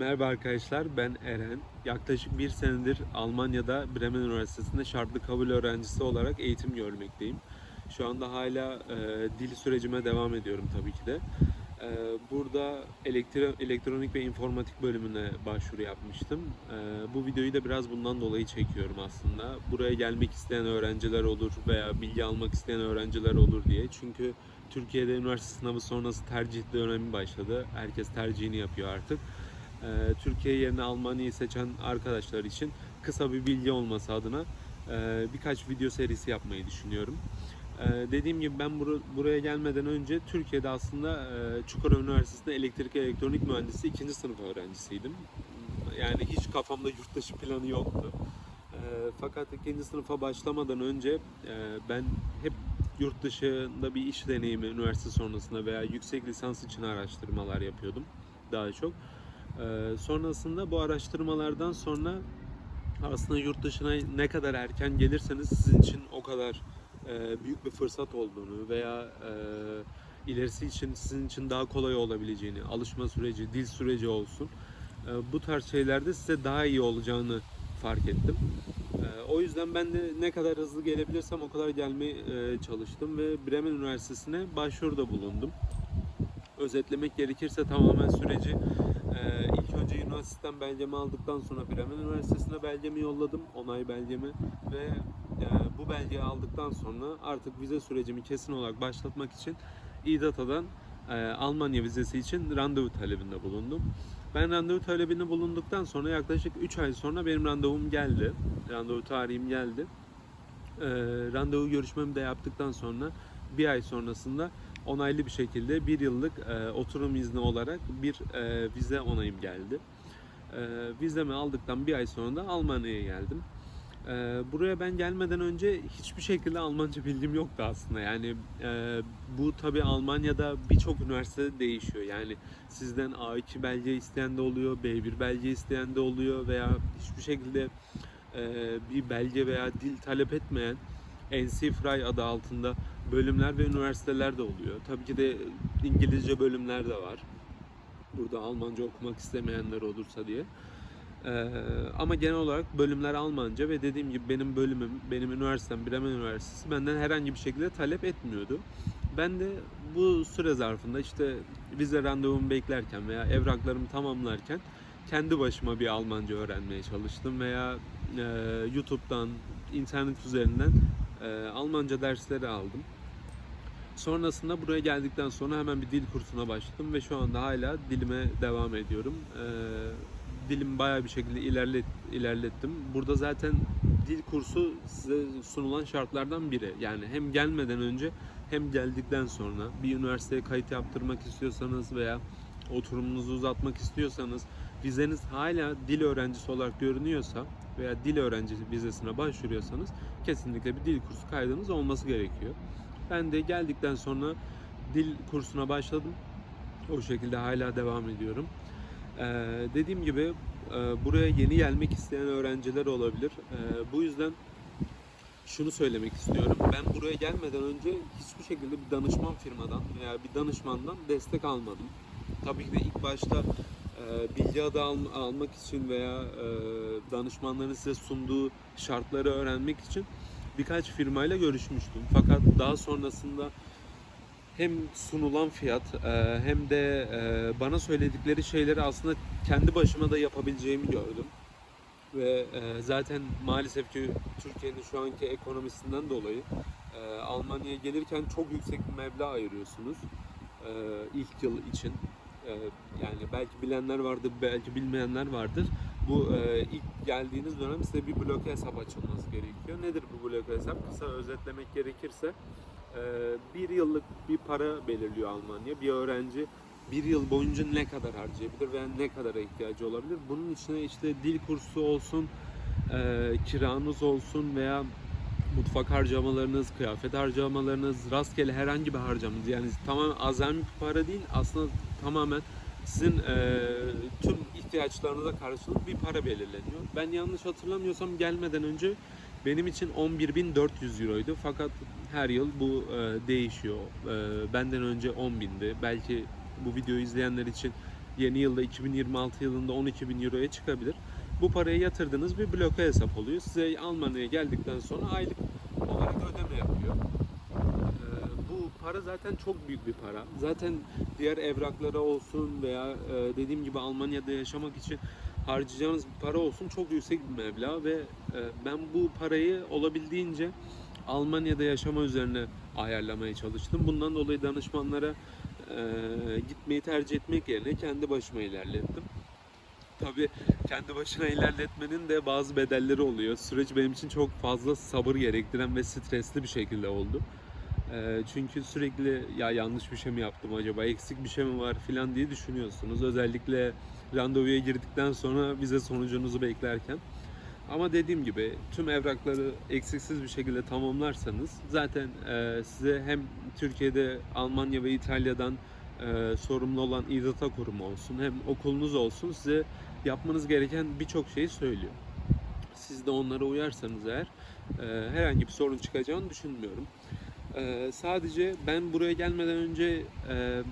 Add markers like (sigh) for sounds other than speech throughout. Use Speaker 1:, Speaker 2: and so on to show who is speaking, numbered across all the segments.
Speaker 1: Merhaba arkadaşlar, ben Eren. Yaklaşık bir senedir Almanya'da Bremen Üniversitesi'nde şartlı kabul öğrencisi olarak eğitim görmekteyim. Şu anda hala e, dil sürecime devam ediyorum tabii ki de. E, burada elektro, elektronik ve informatik bölümüne başvuru yapmıştım. E, bu videoyu da biraz bundan dolayı çekiyorum aslında. Buraya gelmek isteyen öğrenciler olur veya bilgi almak isteyen öğrenciler olur diye. Çünkü Türkiye'de üniversite sınavı sonrası tercih dönemi başladı. Herkes tercihini yapıyor artık. Ee, Türkiye yerine Almanya'yı seçen arkadaşlar için kısa bir bilgi olması adına e, birkaç video serisi yapmayı düşünüyorum. Ee, Dediğim gibi ben bur- buraya gelmeden önce Türkiye'de aslında e, Çukurova Üniversitesi'nde elektrik elektronik mühendisi ikinci sınıf öğrencisiydim. Yani hiç kafamda yurt dışı planı yoktu. Ee, Fakat ikinci sınıfa başlamadan önce e, ben hep yurt dışında bir iş deneyimi üniversite sonrasında veya yüksek lisans için araştırmalar yapıyordum daha çok. Ee, sonrasında bu araştırmalardan sonra aslında yurt dışına ne kadar erken gelirseniz sizin için o kadar e, büyük bir fırsat olduğunu veya e, ilerisi için sizin için daha kolay olabileceğini, alışma süreci, dil süreci olsun. e, bu tarz şeylerde size daha iyi olacağını fark ettim. E, o yüzden ben de ne kadar hızlı gelebilirsem o kadar gelmeye e, çalıştım ve Bremen Üniversitesi'ne başvuruda bulundum. Özetlemek gerekirse tamamen süreci üniversiteden belgemi aldıktan sonra Bremen Üniversitesi'ne belgemi yolladım, onay belgemi ve e, bu belgeyi aldıktan sonra artık vize sürecimi kesin olarak başlatmak için İDATA'dan e, Almanya vizesi için randevu talebinde bulundum. Ben randevu talebinde bulunduktan sonra yaklaşık 3 ay sonra benim randevum geldi. Randevu tarihim geldi. E, randevu görüşmemi de yaptıktan sonra bir ay sonrasında onaylı bir şekilde bir yıllık e, oturum izni olarak bir e, vize onayım geldi. E, vizemi aldıktan bir ay sonra da Almanya'ya geldim. E, buraya ben gelmeden önce hiçbir şekilde Almanca bilgim yoktu aslında. Yani e, bu tabi Almanya'da birçok üniversitede değişiyor. Yani sizden A2 belge isteyen de oluyor, B1 belge isteyen de oluyor veya hiçbir şekilde e, bir belge veya dil talep etmeyen NC Fry adı altında bölümler ve üniversiteler de oluyor. Tabii ki de İngilizce bölümler de var. Burada Almanca okumak istemeyenler olursa diye. Ee, ama genel olarak bölümler Almanca ve dediğim gibi benim bölümüm, benim üniversitem Bremen Üniversitesi benden herhangi bir şekilde talep etmiyordu. Ben de bu süre zarfında işte vize randevumu beklerken veya evraklarımı tamamlarken kendi başıma bir Almanca öğrenmeye çalıştım veya e, YouTube'dan, internet üzerinden e, Almanca dersleri aldım. Sonrasında buraya geldikten sonra hemen bir dil kursuna başladım ve şu anda hala dilime devam ediyorum. E, dilimi bayağı bir şekilde ilerlet, ilerlettim. Burada zaten dil kursu size sunulan şartlardan biri. Yani hem gelmeden önce hem geldikten sonra bir üniversiteye kayıt yaptırmak istiyorsanız veya oturumunuzu uzatmak istiyorsanız vizeniz hala dil öğrencisi olarak görünüyorsa veya dil öğrencisi vizesine başvuruyorsanız kesinlikle bir dil kursu kaydınız olması gerekiyor. Ben de geldikten sonra dil kursuna başladım. O şekilde hala devam ediyorum. Ee, dediğim gibi e, buraya yeni gelmek isteyen öğrenciler olabilir. Ee, bu yüzden şunu söylemek istiyorum. Ben buraya gelmeden önce hiçbir şekilde bir danışman firmadan veya bir danışmandan destek almadım. Tabii ki de ilk başta e, bilgi adı al- almak için veya e, danışmanların size sunduğu şartları öğrenmek için birkaç firmayla görüşmüştüm. Fakat daha sonrasında hem sunulan fiyat e, hem de e, bana söyledikleri şeyleri aslında kendi başıma da yapabileceğimi gördüm. Ve e, zaten maalesef ki Türkiye'nin şu anki ekonomisinden dolayı Almanya'ya gelirken çok yüksek bir meblağ ayırıyorsunuz ilk yıl için. Yani belki bilenler vardır, belki bilmeyenler vardır. Bu e, ilk geldiğiniz dönem size bir bloke hesap açılması gerekiyor. Nedir bu bloke hesap? Kısa özetlemek gerekirse e, bir yıllık bir para belirliyor Almanya. Bir öğrenci bir yıl boyunca ne kadar harcayabilir veya ne kadara ihtiyacı olabilir? Bunun içine işte dil kursu olsun, e, kiranız olsun veya mutfak harcamalarınız, kıyafet harcamalarınız, rastgele herhangi bir harcamanız yani tamamen azami bir para değil aslında tamamen sizin e, tüm ihtiyaçlarınıza karşılık bir para belirleniyor. Ben yanlış hatırlamıyorsam gelmeden önce benim için 11.400 euroydu fakat her yıl bu e, değişiyor. E, benden önce 10.000'di. Belki bu videoyu izleyenler için yeni yılda 2026 yılında 12 bin euroya çıkabilir. Bu parayı yatırdığınız bir bloke hesap oluyor. Size Almanya'ya geldikten sonra aylık olarak ödeme yapıyor. Ee, bu para zaten çok büyük bir para. Zaten diğer evraklara olsun veya e, dediğim gibi Almanya'da yaşamak için harcayacağınız para olsun çok yüksek bir meblağ ve e, ben bu parayı olabildiğince Almanya'da yaşama üzerine ayarlamaya çalıştım. Bundan dolayı danışmanlara e, gitmeyi tercih etmek yerine kendi başıma ilerlettim. Tabii kendi başına ilerletmenin de bazı bedelleri oluyor. Süreç benim için çok fazla sabır gerektiren ve stresli bir şekilde oldu. Ee, çünkü sürekli ya yanlış bir şey mi yaptım acaba, eksik bir şey mi var filan diye düşünüyorsunuz. Özellikle randevuya girdikten sonra vize sonucunuzu beklerken. Ama dediğim gibi tüm evrakları eksiksiz bir şekilde tamamlarsanız zaten e, size hem Türkiye'de Almanya ve İtalya'dan e, sorumlu olan İDATA kurumu olsun hem okulunuz olsun size yapmanız gereken birçok şeyi söylüyor. Siz de onlara uyarsanız eğer e, herhangi bir sorun çıkacağını düşünmüyorum. E, sadece ben buraya gelmeden önce e,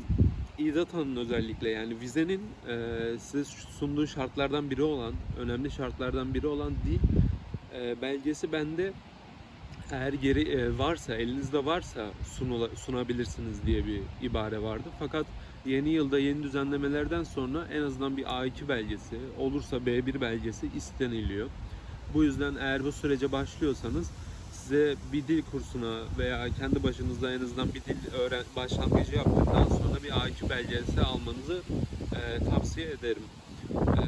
Speaker 1: İDATA'nın özellikle yani vizenin e, size sunduğu şartlardan biri olan, önemli şartlardan biri olan dil e, belgesi bende eğer geri e, varsa, elinizde varsa sunula, sunabilirsiniz diye bir ibare vardı. Fakat yeni yılda yeni düzenlemelerden sonra en azından bir A2 belgesi, olursa B1 belgesi isteniliyor. Bu yüzden eğer bu sürece başlıyorsanız size bir dil kursuna veya kendi başınızda en azından bir dil öğren başlangıcı yaptıktan sonra bir A2 belgesi almanızı e, tavsiye ederim. E,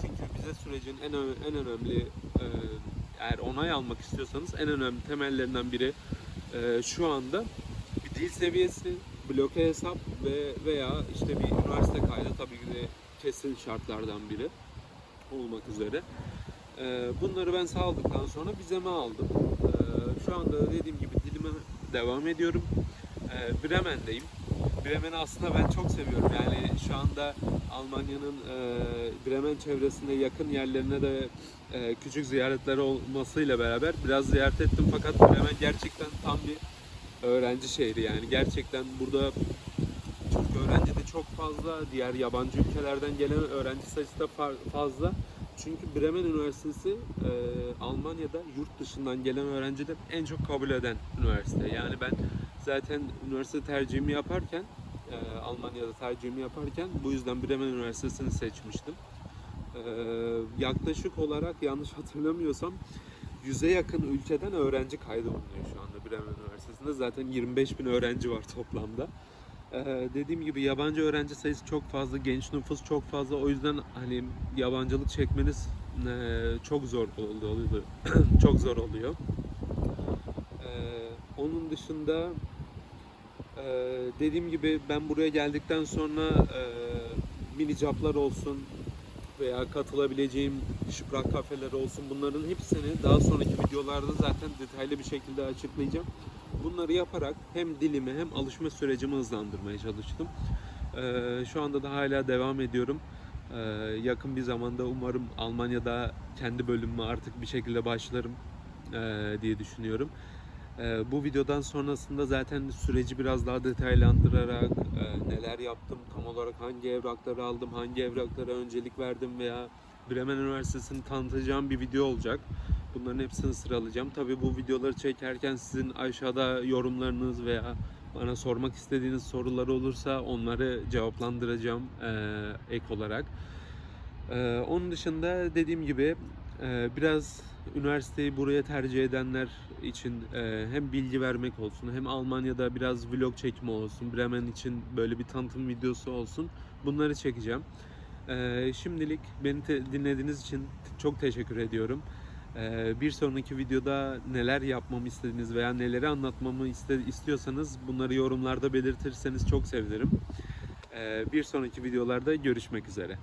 Speaker 1: çünkü vize sürecin en en önemli e, eğer onay almak istiyorsanız en önemli temellerinden biri e, şu anda bir dil seviyesi, bloke hesap ve veya işte bir üniversite kaydı tabii ki de kesin şartlardan biri olmak üzere. E, bunları ben sağladıktan sonra vizemi aldım. E, şu anda dediğim gibi dilime devam ediyorum. E, Bremen'deyim. Bremen'i aslında ben çok seviyorum. Yani şu anda Almanya'nın e, Bremen çevresinde yakın yerlerine de e, küçük ziyaretler olmasıyla beraber biraz ziyaret ettim. Fakat Bremen gerçekten tam bir öğrenci şehri. Yani gerçekten burada Türk öğrenci de çok fazla. Diğer yabancı ülkelerden gelen öğrenci sayısı da fa- fazla. Çünkü Bremen Üniversitesi e, Almanya'da yurt dışından gelen öğrenciler en çok kabul eden üniversite. Yani ben zaten üniversite tercihimi yaparken e, Almanya'da tercihimi yaparken bu yüzden Bremen Üniversitesi'ni seçmiştim. E, yaklaşık olarak yanlış (laughs) hatırlamıyorsam 100'e yakın ülkeden öğrenci kaydı bulunuyor şu anda Bremen Üniversitesi'nde. Zaten 25 bin öğrenci var toplamda. Dediğim gibi yabancı öğrenci sayısı çok fazla, genç nüfus çok fazla. O yüzden hani yabancılık çekmeniz e, (clears throat) çok zor oluyor. çok zor oluyor. Ee, onun dışında e, dediğim gibi ben buraya geldikten sonra e, mini caplar olsun veya katılabileceğim şıprak kafeler olsun bunların hepsini daha sonraki videolarda zaten detaylı bir şekilde açıklayacağım. Bunları yaparak hem dilimi hem alışma sürecimi hızlandırmaya çalıştım. Ee, şu anda da hala devam ediyorum. Ee, yakın bir zamanda umarım Almanya'da kendi bölümümü artık bir şekilde başlarım ee, diye düşünüyorum. Ee, bu videodan sonrasında zaten süreci biraz daha detaylandırarak e, neler yaptım, tam olarak hangi evrakları aldım, hangi evraklara öncelik verdim veya Bremen Üniversitesi'ni tanıtacağım bir video olacak. Bunların hepsini sıralayacağım. Tabii bu videoları çekerken sizin aşağıda yorumlarınız veya bana sormak istediğiniz sorular olursa onları cevaplandıracağım eee, ek olarak. Eee, onun dışında dediğim gibi biraz üniversiteyi buraya tercih edenler için eee, hem bilgi vermek olsun hem Almanya'da biraz vlog çekimi olsun, Bremen için böyle bir tanıtım videosu olsun. Bunları çekeceğim. Eee, şimdilik beni te- dinlediğiniz için çok teşekkür ediyorum. Eee, bir sonraki videoda neler yapmamı istediğiniz veya neleri anlatmamı iste- istiyorsanız bunları yorumlarda belirtirseniz çok sevinirim. Eee, bir sonraki videolarda görüşmek üzere.